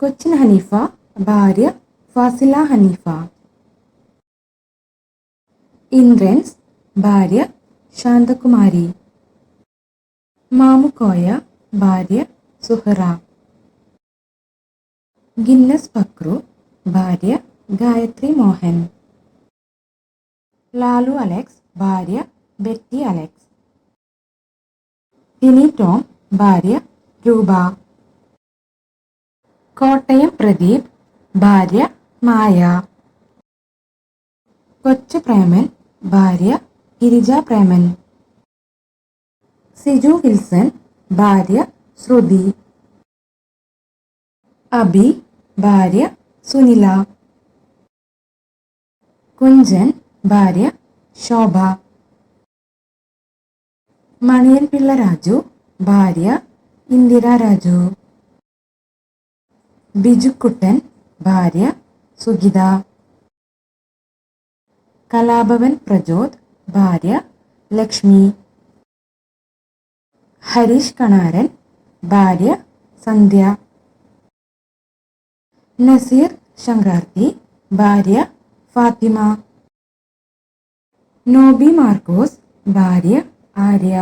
കൊച്ചിൻ ഹനീഫ ഭാര്യ ഫാസില ഹനീഫ. ഇന്ദ്രൻസ് ഭാര്യ ശാന്തകുമാരി. മാമുക്കോയ ഭാര്യ സുഹറ. ഗിന്നസ് പക്രു ഭാര്യ ഗായത്രി മോഹൻ. ലാലു അലക്സ് ഭാര്യ ബെറ്റി അലക്സ്. ടിനി ടോം ഭാര്യ രൂപ. കോട്ടയം പ്രദീപ് ഭാര്യ മായ. കൊച്ചു പ്രേമൻ ഭാര്യ ഗിരിജ പ്രേമൻ. സിജു വിൽസൺ ഭാര്യ ശ്രുതി. അബി ഭാര്യ സുനില. കുഞ്ചൻ ഭാര്യ ശോഭ. മണിയൻ പിള്ള രാജു ഭാര്യ ഇന്ദിര രാജു. ബിജുക്കുട്ടൻ ഭാര്യ സുഗിത കലാഭവൻ പ്രജോദ് ഭാര്യ ലക്ഷ്മി ഹരീഷ് കണാരൻ ഭാര്യ സന്ധ്യ നസീർ ശങ്കാർത്തി ഭാര്യ ഫാത്തിമ നോബി മാർക്കോസ് ഭാര്യ ആര്യ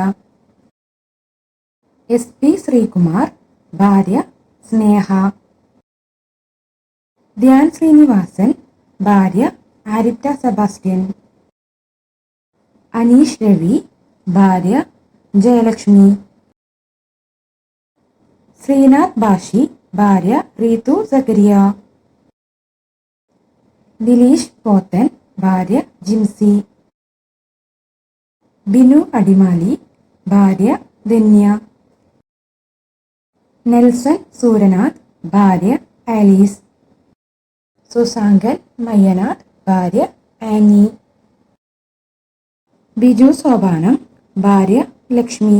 എസ് പി ശ്രീകുമാർ ഭാര്യ സ്നേഹ ധ്യാൻ ശ്രീനിവാസൻ ഭാര്യ ആരിറ്റ സെബാസ്റ്റ്യൻ അനീഷ് രവി ഭാര്യ ജയലക്ഷ്മി ശ്രീനാഥ് ബാഷി ഭാര്യ റീതു സക്കരിയ ദിലീഷ് പോത്തൻ ഭാര്യ ജിംസി ബിനു അടിമാലി ഭാര്യ ധന്യ നെൽസൺ സൂരനാഥ് ഭാര്യ ആലീസ് സുസാങ്കൻ മയ്യനാഥ് ഭാര്യ ആനി ബിജു സോപാനം ഭാര്യ ലക്ഷ്മി.